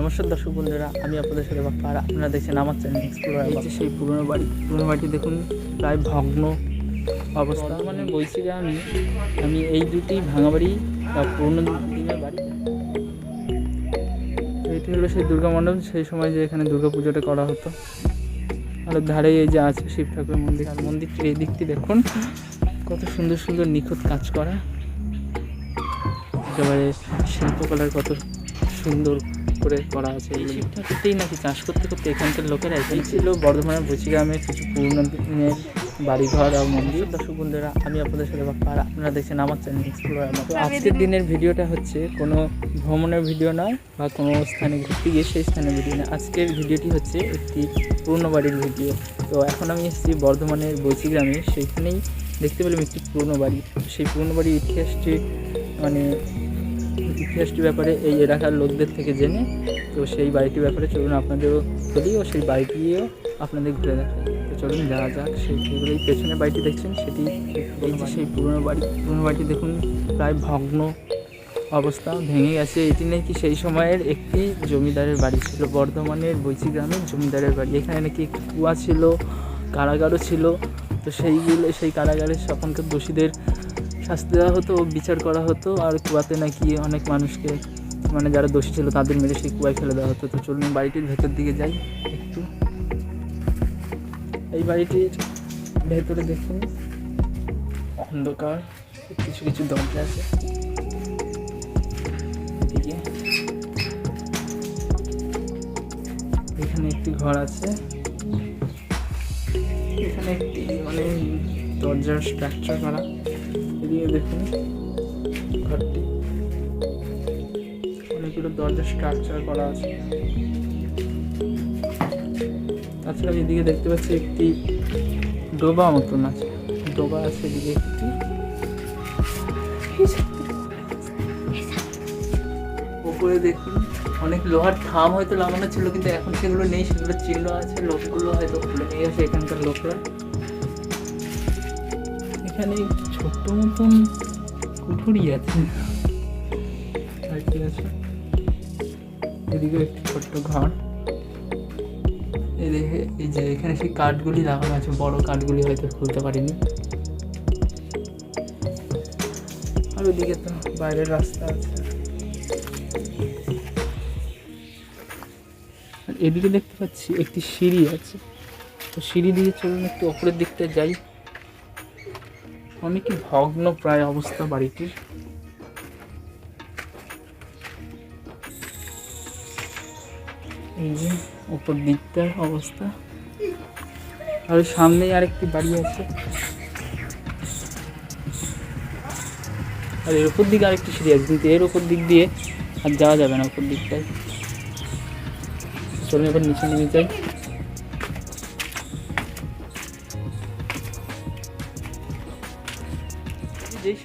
নমস্কার দর্শক বন্ধুরা আমি আপনাদের সাথে বাপ্পা। আর আপনারা দেখছেন আমার চ্যানেল এক্সপ্লোর এই যে সেই পুরনো বাড়ি পুরনো বাড়িটি দেখুন প্রায় ভগ্ন অবস্থা। মানে বলছি যে আমি আমি এই দুটি ভাঙা বাড়ি বা পুরনো দিনের বাড়ি। এটি হলো সেই দুর্গা মণ্ডপ সেই সময় যে এখানে দুর্গা পুজোটা করা হতো। আর ধারে এই যে আছে শিব ঠাকুরের মন্দির। আর মন্দিরটির এই দিকটি দেখুন কত সুন্দর সুন্দর নিখুঁত কাজ করা। একেবারে শিল্পকলার কত সুন্দর করে করা আছে এই শিব ঠাকুরতেই নাকি চাষ করতে করতে এখানকার লোকেরা এই ছিল। বর্ধমানের বুচি গ্রামের কিছু পুরনো দিনের বাড়িঘর আর মন্দির। দর্শক বন্ধুরা আমি আপনাদের সাথে বাপ্পা আর আপনারা দেখছেন আমার চ্যানেল তো আজকের দিনের ভিডিওটা হচ্ছে কোনো ভ্রমণের ভিডিও নয় বা কোনো স্থানে ঘুরতে গিয়ে সেই স্থানের ভিডিও নয়। আজকের ভিডিওটি হচ্ছে একটি পুরনো বাড়ির ভিডিও। তো এখন আমি এসেছি বর্ধমানের বৈচি গ্রামে সেইখানেই দেখতে পেলাম একটি পুরনো বাড়ি। সেই পুরনো বাড়ির ইতিহাসটি মানে ইতিহাসটির ব্যাপারে এই এলাকার লোকদের থেকে জেনে, তো সেই বাড়িটির ব্যাপারে চলুন আপনাদেরও বলি ও সেই বাড়িটিও আপনাদের ঘুরে দেখাই। তো চলুন যাওয়া যাক, সেই যেগুলো এই পেছনের বাড়িটি দেখছেন, সেটি সেই পুরনো বাড়ি। পুরনো বাড়িটি দেখুন, প্রায় ভগ্ন অবস্থা, ভেঙে গেছে। এটি নাকি সেই সময়ের একটি জমিদারের বাড়ি ছিল, বর্ধমানের বৈচি গ্রামের জমিদারের বাড়ি। এখানে নাকি কুয়া ছিল, কারাগারও ছিল। তো সেইগুলো সেই কারাগারের তখনকার দোষীদের শাস্তি দেওয়া হতো, বিচার করা হতো, আর কুয়াতে নাকি অনেক মানুষকে মানে যারা দোষী ছিল তাদের মেরে সেই কুয়ায় ফেলে দেওয়া হতো। তো চলুন বাড়িটির ভেতর দিকে যাই একটু। এই বাড়িটির ভেতরে দেখুন, অন্ধকার, কিছু কিছু দরজা আছে। এখানে একটি ঘর আছে। এখানে একটি মানে দরজার স্ট্রাকচার করা। এদিকে দেখুন। ঘরটি। অনেকগুলো দরজা স্ট্রাকচার করা আছে। তাছাড়া এদিকে দেখতে পাচ্ছি একটি ডোবা মতন আছে। ডোবা আছে এদিকে একটি। ওপরে দেখুন, অনেক লোহার থাম হয়তো লাগানো ছিল, কিন্তু এখন সেগুলো নেই, সেগুলো চিহ্ন আছে, লোকগুলো হয়তো খুলে নিয়ে গেছে এখানকার লোকরা। এখানে ছোট্ট মতন কুঠুরি আছে। এদিকে একটি ছোট্ট ঘর। এই দেখে এই যে এখানে সেই কাঠগুলি লাগানো আছে, বড় কাঠগুলি হয়তো খুলতে পারিনি। আর ওদিকে তো বাইরের রাস্তা আছে। এদিকে দেখতে পাচ্ছি একটি সিঁড়ি আছে। তো সিঁড়ি দিয়ে চলুন একটু ওপরের দিকটা যাই। অনেকই ভগ্ন প্রায় অবস্থা বাড়িটির? এই যে উপর দিকটার অবস্থা। আর সামনেই আরেকটি বাড়ি আছে। আর এর উপর দিকে আরেকটি সিঁড়ি আছে, কিন্তু এর উপর দিক দিয়ে আর যাওয়া যাবে না উপর দিকটায়। চলুন এবার নিচে নেমে যাই।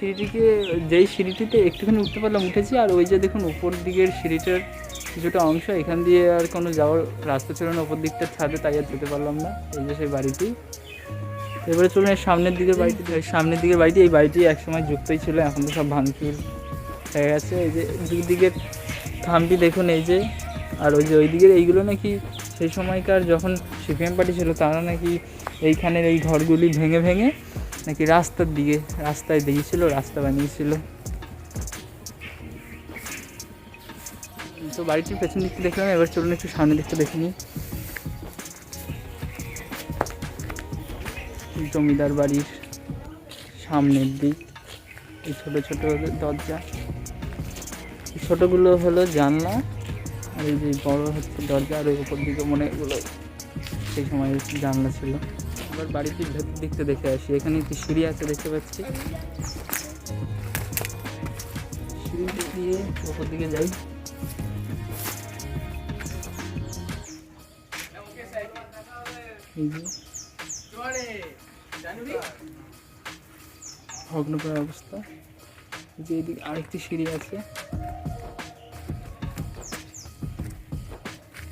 সিঁড়িটিকে, যেই সিঁড়িটিতে একটুখানি উঠতে পারলাম, উঠেছি আর ওই যে দেখুন উপর দিকের সিঁড়িটার কিছুটা অংশ, এখান দিয়ে আর কোনো যাওয়ার রাস্তা ছিল না, উপর দিকটার ছাদে, তাই আর যেতে পারলাম না। এই যে সেই বাড়িটি। এবারে চলুন এর সামনের দিকের বাড়িটি সামনের দিকের বাড়িটি, এই বাড়িটি একসময় যুক্তই ছিল, এখন তো সব ভাঙচুর হয়ে গেছে। এই যে দুই দিকের থামটি দেখুন, এই যে, আর ওই যে ওই দিকের এইগুলো নাকি সেই সময়কার যখন সিপিএম পার্টি ছিল, তারা নাকি এইখানের এই ঘরগুলি ভেঙে ভেঙে নাকি রাস্তার দিকে, রাস্তায় দিয়েছিল রাস্তা বানিয়েছিল। তো বাড়িটির পেছন দিকটা দেখলাম, এবার চলুন একটু সামনের দিকটা দেখে নিই। জমিদার বাড়ির সামনের দিক, এই ছোটো ছোটো দরজা। ছোটোগুলো হলো জানলা, আর এই যে বড় হচ্ছে দরজা, আর ওই উপর দিকে মনে এগুলো, সেই সময় জানলা ছিল। বাড়িটির ভেতর দিকটা দেখে আসি। এখানে একটি সিঁড়ি আছে দেখতে পাচ্ছি। সিঁড়ি দিয়ে উপর দিকে যাই। ভগ্নপ্রায় অবস্থা। যে এদিকে আরেকটি সিঁড়ি আছে।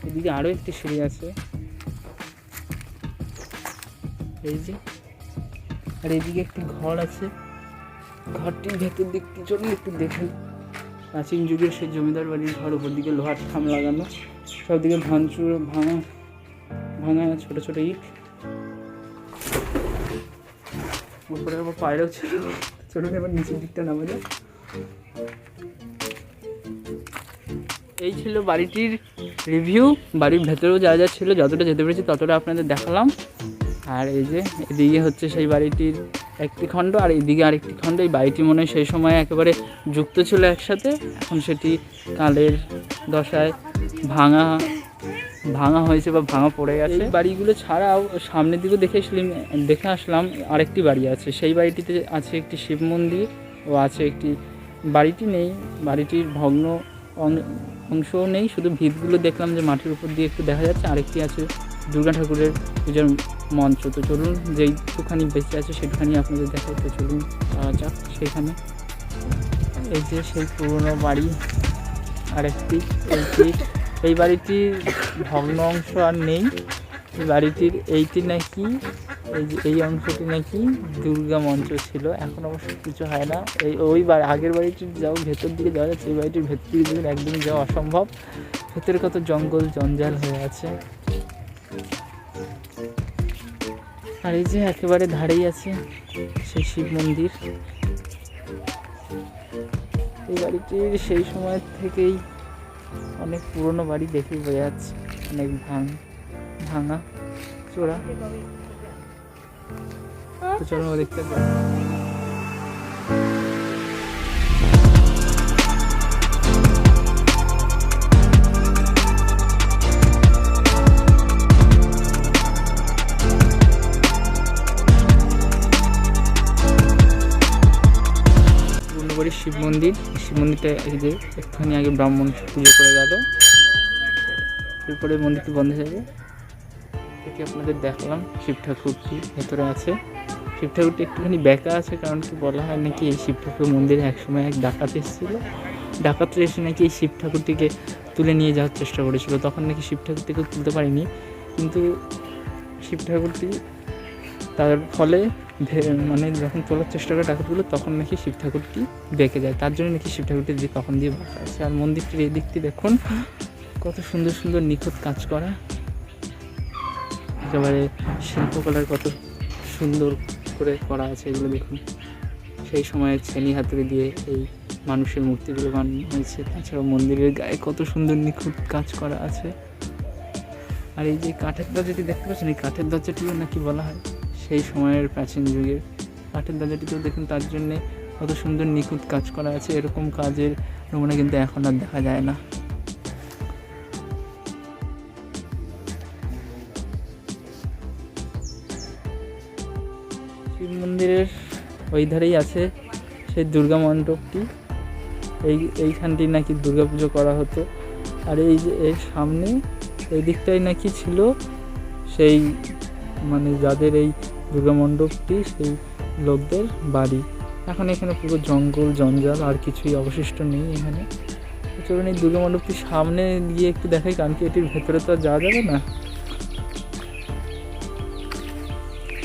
এদিকে আরও একটি সিঁড়ি আছে। এই যে, আর এদিকে একটি ঘর আছে। ঘরটির ভেতর দিকটি চলুন একটু দেখুন প্রাচীন যুগের সেই জমিদার বাড়ির ঘর উপর দিকে লোহার খাম লাগানো। সব দিকে ভাঙচুর, ভাঙা ভাঙা ছোট ছোট ইট। উপরে আবার পায়রাও ছিল। চলুন এবার নিচের দিকটা নামা যায় এই ছিল বাড়িটির রিভিউ বাড়ির ভেতরেও যা যা ছিল, যতটা যেতে পেরেছি ততটা আপনাদের দেখালাম। আর এই যে এদিকে হচ্ছে সেই বাড়িটির একটি খণ্ড, আর এইদিকে আরেকটি খণ্ড। এই বাড়িটি মনে হয় সেই সময় একেবারে যুক্ত ছিল একসাথে। এখন সেটি কালের দশায় ভাঙা ভাঙা হয়েছে বা ভাঙা পড়ে গেছে। বাড়িগুলো ছাড়াও সামনের দিকে দেখে দেখে আসলাম আরেকটি বাড়ি আছে। সেই বাড়িটিতে আছে একটি শিব মন্দির ও আছে একটি বাড়িটি নেই। বাড়িটির ভগ্ন অংশও নেই। শুধু ভিতগুলো দেখলাম যে মাটির উপর দিয়ে একটু দেখা যাচ্ছে। আরেকটি আছে দুর্গা ঠাকুরের পূজার মঞ্চ। তো চলুন, যেইটুখানি বেঁচে আছে সেটুখানি আপনাদের দেখাই। তো চলুন, যাওয়া যাক সেখানে। এই যে সেই পুরনো বাড়ি, আরেকটি, এইটি। এই বাড়িটির ভগ্ন অংশ আর নেই। এই বাড়িটির এইটি নাকি, এই যে এই অংশটি নাকি দুর্গা মঞ্চ ছিল। এখন অবশ্য কিছু হয় না। এই ওই বাড়ি আগের বাড়িটির যাও, ভেতর দিকে যাওয়া যাচ্ছে। এই বাড়িটির ভেতর দিকে একদমই যাওয়া অসম্ভব, ভেতরে কত জঙ্গল, জঞ্জাল হয়ে আছে। আর এই যে একেবারে ধারেই আছে সেই শিব মন্দির। এই বাড়িটির সেই সময় থেকেই অনেক পুরনো বাড়ি দেখে বোঝা যাচ্ছে। অনেক ভাঙ, ভাঙা, চোরা। চলো দেখতে যাই। মন্দির, শিব মন্দিরটা এই যে একটুখানি আগে ব্রাহ্মণ পুজো করে গেল। এরপরে মন্দিরটি বন্ধ হয়ে যাবে। এটি আপনাদের দেখালাম, শিব ঠাকুরটি ভেতরে আছে। শিব ঠাকুরটি একটুখানি বেঁকা আছে, কারণ কি বলা হয় নাকি এই শিব ঠাকুর মন্দিরে একসময় এক ডাকাত এসেছিল। ডাকাতরা এসে নাকি এই শিব ঠাকুরটিকে তুলে নিয়ে যাওয়ার চেষ্টা করেছিল। তখন নাকি শিব ঠাকুরটিকে তুলতে পারিনি। কিন্তু শিব ঠাকুরটি তার ফলে মানে যখন তোলার চেষ্টা করে ডাকাতগুলো তখন নাকি শিব ঠাকুরটি বেঁকে যায়। তার জন্য নাকি শিব ঠাকুরটি দিকে তখন দিয়ে বাঁকা আছে। আর মন্দিরটির এই দিকটি দেখুন, কত সুন্দর সুন্দর নিখুঁত কাজ করা। একেবারে শিল্পকলার কত সুন্দর করে করা আছে এগুলো দেখুন। সেই সময়ের ছেনি হাতুড়ি দিয়ে এই মানুষের মূর্তিগুলো বানানো হয়েছে। তাছাড়াও মন্দিরের গায়ে কত সুন্দর নিখুঁত কাজ করা আছে। আর এই যে কাঠের দরজাটি দেখতে পাচ্ছেন? এই কাঠের দরজাটিও নাকি বলা হয় সেই সময়ের প্রাচীন যুগের। কাঠের দরজাটিতেও দেখুন, তার জন্যে কত সুন্দর নিখুঁত কাজ করা আছে। এরকম কাজের নমুনা কিন্তু এখন আর দেখা যায় না। শিব মন্দিরের ওই ধারেই আছে সেই দুর্গা মণ্ডপটি। এই, এইখানটি নাকি দুর্গা পুজো করা হতো। আর এই যে এর সামনে, এই দিকটাই নাকি ছিল সেই মানে যাদের এই দুর্গা মণ্ডপটি সেই লোকদের বাড়ি। এখন এখানে পুরো জঙ্গল, জঞ্জাল, আর কিছুই অবশিষ্ট নেই এখানে। চলুন এই দুর্গা মণ্ডপটির সামনে গিয়ে একটু দেখাই, কারণ কি এটির ভেতরে তো আর যাওয়া যাবে না।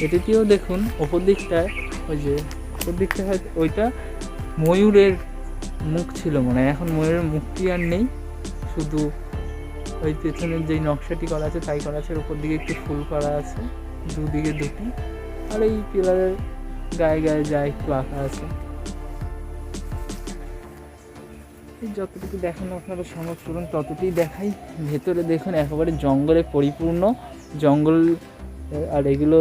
এটিতেও দেখুন, ওপর দিকটায়, ওই যে ওপর দিকটা ওইটা ময়ূরের মুখ ছিল মনে হয়। এখন ময়ূরের মুখটি আর নেই, শুধু ওই পেছনের যেই নকশাটি করা আছে, তাই করা আছে। ওর উপর দিকে একটু ফুল করা আছে, দুদিকে দুটি। আর এই পিলারের গায়ে গায়ে যা একটু আঁকা আছে। যতটুকু দেখানো আপনারা সম্ভব করুন ততটুকুই দেখাই। ভেতরে দেখুন একেবারে জঙ্গলে পরিপূর্ণ। জঙ্গল, আর এগুলো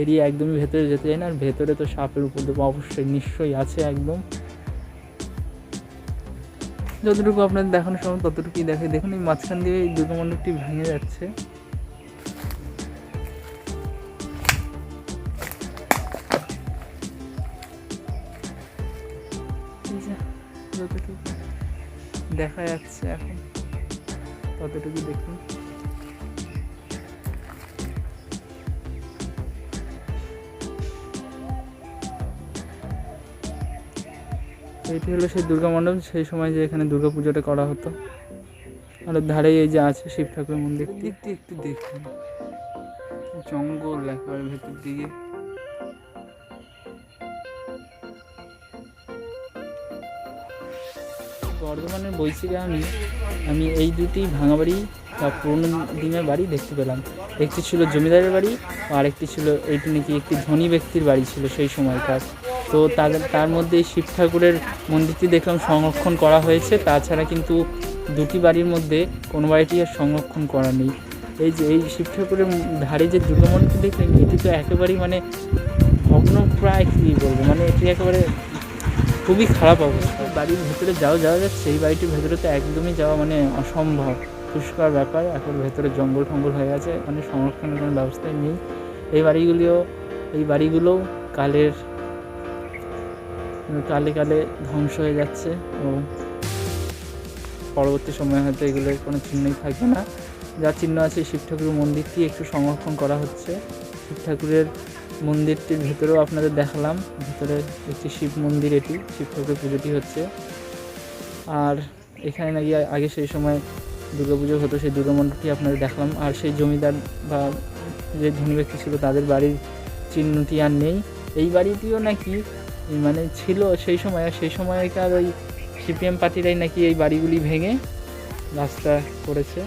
এরিয়া একদমই ভেতরে যেতে যায় না। আর ভেতরে তো সাপের উপর অবশ্যই নিশ্চয়ই আছে একদম। যতটুকু আপনাদের দেখানো সম্ভব ততটুকুই দেখে দেখুন এই মাঝখান দিয়ে এই দুর্গা মণ্ডপটি ভেঙে যাচ্ছে। যতটুকু দেখা যাচ্ছে এখন, ততটুকু দেখুন। এটি হলো সেই দুর্গা মণ্ডপ, সেই সময় যে এখানে দুর্গা পুজোটা করা হতো। আর ধারেই এই যে আছে শিব ঠাকুরের মন্দির। দিকটি একটু দেখুন। জঙ্গল একেবারে ভেতর দিকে। বর্ধমানের বৈশিগ্রামে আমি এই দুটি ভাঙা বাড়ি বা পুরনো দিনের বাড়ি দেখতে পেলাম। একটি ছিল জমিদারের বাড়ি আর একটি ছিল এইটি নাকি একটি ধনী ব্যক্তির বাড়ি ছিল সেই সময়কার। তো তাদের তার মধ্যে শিব ঠাকুরের মন্দিরটি দেখলাম সংরক্ষণ করা হয়েছে। তাছাড়া কিন্তু দুটি বাড়ির মধ্যে কোনো বাড়িটি আর সংরক্ষণ করা নেই। এই যে, এই শিব ঠাকুরের ধারে যে দুর্গা মন্দিরটি দেখলেন এটি তো একেবারেই মানে ভগ্ন প্রায় কী বলব? মানে এটি একেবারে খুবই খারাপ অবস্থা। বাড়ির ভেতরে যাও যাওয়া যাচ্ছে সেই বাড়িটির ভেতরে তো একদমই যাওয়া মানে অসম্ভব। পুষ্কর ব্যাপার, এখন ভেতরে জঙ্গল টঙ্গল হয়ে গেছে মানে সংরক্ষণের কোনো ব্যবস্থাই নেই। এই বাড়িগুলিও, এই বাড়িগুলোও কালের, কালে কালে ধ্বংস হয়ে যাচ্ছে ও পরবর্তী সময়ে হয়তো এগুলোর কোনো চিহ্নই থাকবে না। যা চিহ্ন আছে শিব ঠাকুরের মন্দিরটি একটু সংরক্ষণ করা হচ্ছে। শিব ঠাকুরের মন্দিরটির ভেতরেও আপনাদের দেখালাম, ভিতরে একটি শিব মন্দির এটি, শিব ঠাকুরের পুজোটি হচ্ছে। আর এখানে নাকি আগে সেই সময় পুজো হতো, সেই দুর্গা মন্দিরটি আপনাদের দেখালাম। আর সেই জমিদার বা যে ধনী ব্যক্তি ছিল, তাদের বাড়ির চিহ্নটি আর নেই। এই বাড়িটিও নাকি মানে ছিল সেই সময়, আর সেই সময়কার ওই সিপিএম পার্টিরাই নাকি এই বাড়িগুলি ভেঙে রাস্তা করেছে,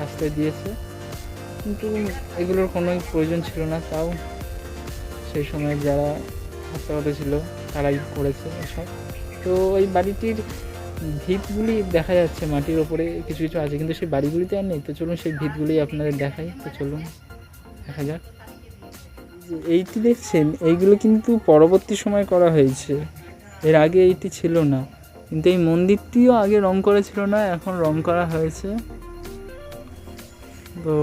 রাস্তায় দিয়েছে। কিন্তু এগুলোর কোনো প্রয়োজন ছিল না, তাও সেই সময় যারা হত্যা ছিল, তারাই করেছে এসব। তো ওই বাড়িটির ভিতগুলি দেখা যাচ্ছে, মাটির ওপরে কিছু কিছু আছে, কিন্তু সেই বাড়িগুলিতে আর নেই। তো চলুন সেই ভিতগুলি আপনাদের দেখাই। তো চলুন, দেখা যাক। এইটি দেখছেন, এইগুলো কিন্তু পরবর্তী সময় করা হয়েছে। এর আগে এইটি ছিল না। কিন্তু এই মন্দিরটিও আগে রং করা ছিল না, এখন রং করা হয়েছে। তো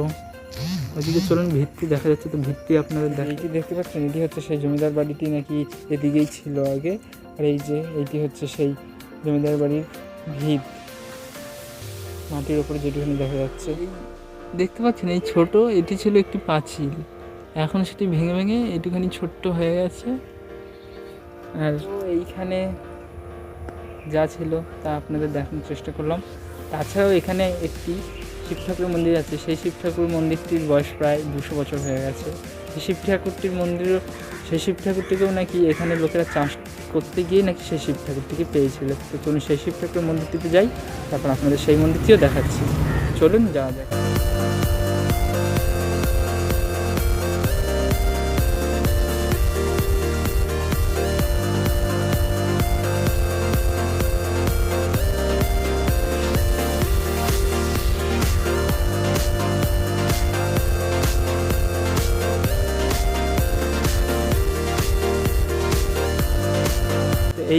ওইদিকে চলুন ভিত্তি দেখা যাচ্ছে তো ভিত্তি আপনাদের এইটি দেখতে পাচ্ছেন এটি হচ্ছে সেই জমিদার বাড়িটি নাকি এদিকেই ছিল আগে। আর এই যে এইটি হচ্ছে সেই জমিদার বাড়ির ভিত। মাটির ওপরে যেটুখানি দেখা যাচ্ছে। দেখতে পাচ্ছেন এই ছোট এটি ছিল একটি পাঁচিল। এখন সেটি ভেঙে ভেঙে একটুখানি ছোট্ট হয়ে গেছে। আর এইখানে যা ছিল তা আপনাদের দেখানোর চেষ্টা করলাম। তাছাড়াও এখানে একটি শিব ঠাকুর মন্দির আছে, সেই শিব ঠাকুর মন্দিরটির বয়স প্রায় দুশো বছর হয়ে গেছে। সেই শিব ঠাকুরটির মন্দিরও, সেই শিব ঠাকুরটিকেও নাকি এখানে লোকেরা চাষ করতে গিয়ে নাকি সেই শিব ঠাকুরটিকে পেয়েছিল। তো চলুন সেই শিব ঠাকুর মন্দিরটিতে যাই, তারপর আপনাদের সেই মন্দিরটিও দেখাচ্ছি। চলুন যাওয়া যাক।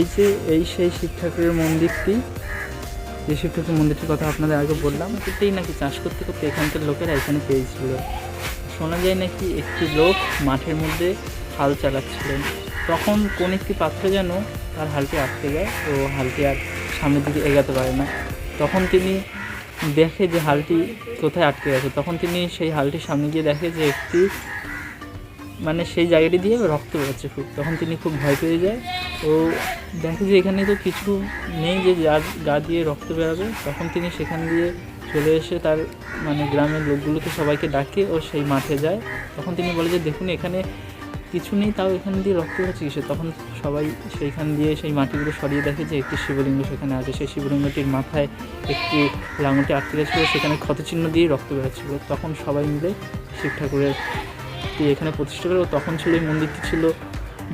এই যে, এই সেই শিব ঠাকুরের মন্দিরটি, যে শিব ঠাকুরের মন্দিরটির কথা আপনাদের আগে বললাম এটাই নাকি চাষ করতে করতে এখানকার লোকেরা এখানে পেয়েছিল। শোনা যায় নাকি একটি লোক মাঠের মধ্যে হাল চালাচ্ছিলেন। তখন কোন একটি পাত্র যেন তার হালটি আটকে যায় ও হালটি আর সামনের দিকে এগাতে পারে না। তখন তিনি দেখে যে হালটি কোথায় আটকে গেছে তখন তিনি সেই হালটির সামনে গিয়ে দেখে যে একটি মানে সেই জায়গাটি দিয়ে রক্ত বেরোচ্ছে খুব। তখন তিনি খুব ভয় পেয়ে যায়। ও দেখে যে এখানে তো কিছু নেই যে যার গা দিয়ে রক্ত বেরোবে, তখন তিনি সেখান দিয়ে চলে এসে তার মানে গ্রামের লোকগুলোকে সবাইকে ডাকে ও সেই মাঠে যায়। তখন তিনি বলে যে, দেখুন, এখানে কিছু নেই, তাও এখান দিয়ে রক্ত বেরোচ্ছে কিসে তখন সবাই সেইখান দিয়ে সেই মাটিগুলো সরিয়ে দেখে যে একটি শিবলিঙ্গ সেখানে আছে। সেই শিবলিঙ্গটির মাথায় একটি লাঙুটি আটকে গেছিল সেখানে ক্ষতচিহ্ন দিয়ে রক্ত বেরোচ্ছিল। তখন সবাই মিলে শিব ঠাকুরের টি এখানে প্রতিষ্ঠা করে তখন ছিল এই মন্দিরটি ছিল,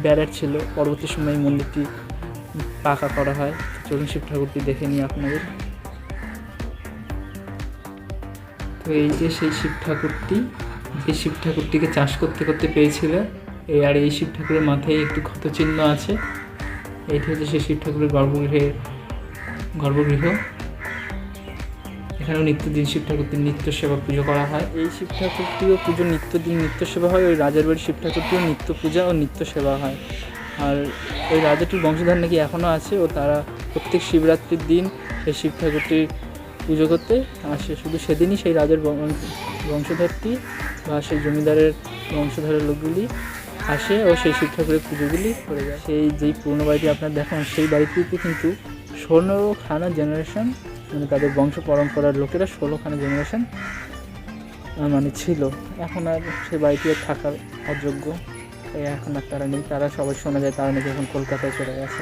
ব্যারাট ছিল। পরবর্তী সময়ে এই মন্দিরটি পাকা করা হয়। চলুন শিব ঠাকুরটি দেখে নিই আপনাদের। তো এই যে সেই শিব ঠাকুরটি, এই শিব ঠাকুরটিকে চাষ করতে করতে পেয়েছিল। এই আর এই শিব ঠাকুরের মাথায় একটি ক্ষতচিহ্ন আছে। এইটি হচ্ছে সেই শিব ঠাকুরের গর্ভগৃহের গর্ভগৃহ। এখানেও নিত্যদিন শিব ঠাকুরটির নিত্য সেবা পুজো করা হয়। এই শিব ঠাকুরটিও পুজো নিত্যদিন নিত্য সেবা হয়, ওই রাজার বাড়ির শিব ঠাকুরটিও নিত্য পূজা ও নিত্য সেবা হয়। আর ওই রাজাটির বংশধর নাকি এখনও আছে ও তারা প্রত্যেক শিবরাত্রির দিন সেই শিব ঠাকুরটির পুজো করতে আসে। শুধু সেদিনই সেই রাজার বংশধরটি বা সেই জমিদারের বংশধরের লোকগুলি আসে ও সেই শিব ঠাকুরের পুজোগুলি করে যায়। সেই যেই পুরনো বাড়িটি আপনার দেখেন, সেই বাড়িটিতে কিন্তু স্বর্ণ খানা জেনারেশন মানে তাদের বংশ পরম্পরার লোকেরা ষোলোখানা জেনারেশন মানে ছিল। এখন আর সে আর থাকার অযোগ্য। তাই এখন আর তারা নেই। তারা সবাই শোনা যায় তারা নাকি এখন কলকাতায় চলে গেছে।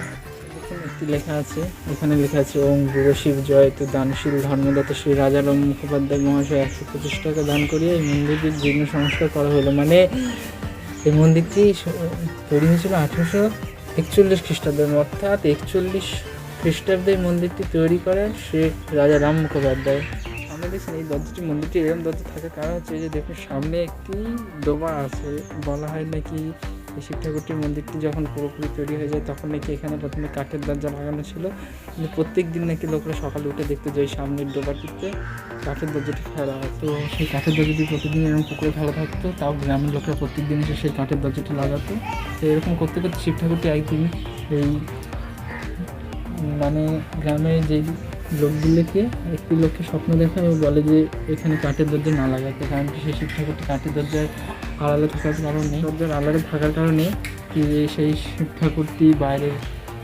একটি লেখা আছে। এখানে লেখা আছে, ওম গুরু শিব জয় তো দানশীল ধর্মদাতা শ্রী রাজারাম মুখোপাধ্যায় মহাশয় একশো পঁচিশ টাকা দান করিয়ে এই মন্দিরটির জীর্ণ সংস্কার করা হলো মানে এই মন্দিরটি তৈরি হয়েছিল আঠেরোশো একচল্লিশ খ্রিস্টাব্দের অর্থাৎ একচল্লিশ খ্রিস্টাব্দে এই মন্দিরটি তৈরি করেন সে রাজা রাম মুখোপাধ্যায়। আমরা দেখছেন এই দরজাটি মন্দিরটি এরকম দরজা থাকার কারণ হচ্ছে যে দেখুন সামনে একটি ডোবা আছে। বলা হয় নাকি এই শিব ঠাকুরটির মন্দিরটি যখন পুরোপুরি তৈরি হয়ে যায় তখন নাকি এখানে প্রথমে কাঠের দরজা লাগানো ছিল। কিন্তু প্রত্যেক দিন নাকি লোকরা সকালে উঠে দেখতে যায় সামনের ডোবাটিতে কাঠের দরজাটি ফেলা হয় তো সেই কাঠের দরজাটি প্রতিদিন এরকম পুকুরে ফেলা থাকতো তাও গ্রামের লোকেরা প্রত্যেক দিন এসে সেই কাঠের দরজাটি লাগাতো। তো এরকম করতে করতে শিব ঠাকুরটি একদিন এই মানে গ্রামে যেই লোকগুলোকে একটি লোককে স্বপ্ন দেখায়, ও বলে যে এখানে কাঠের দরজা না লাগাতে, কারণ সেই ঠাকুরটি কাঠের দরজার আড়ালে থাকার কারণে দরজার আড়ালে থাকার কারণে কি যে সেই শিব ঠাকুরটি বাইরের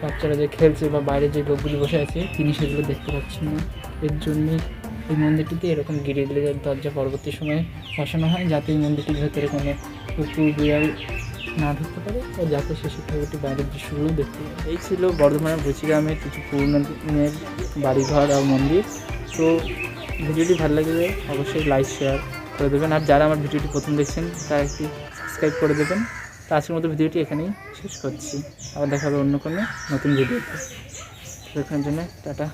বাচ্চারা যে খেলছে বা বাইরে যে লোকগুলি বসে আছে, তিনি সেগুলো দেখতে পাচ্ছেন না। এর জন্যে এই মন্দিরটিতে এরকম গিরিলের দরজা পরবর্তী সময়ে বসানো হয়, যাতে এই মন্দিরটির ভেতরে কোনো কুকুর, বিড়াল না ঢুকতে পারে। ও যাতে সে ঠাকুরটি বাইরের দৃশ্যগুলো দেখতে পারে এই ছিল বর্ধমানের বুচিগ্রামের কিছু পুরনো দিনের বাড়িঘর আর মন্দির। তো ভিডিওটি ভালো লাগলে অবশ্যই লাইক শেয়ার করে দেবেন। আর যারা আমার ভিডিওটি প্রথম দেখছেন, তারা একটি সাবস্ক্রাইব করে দেবেন। তো আজকের মতো ভিডিওটি এখানেই শেষ করছি। আবার দেখা হবে অন্য কোনো নতুন ভিডিওতে। এখানের জন্য টাটা।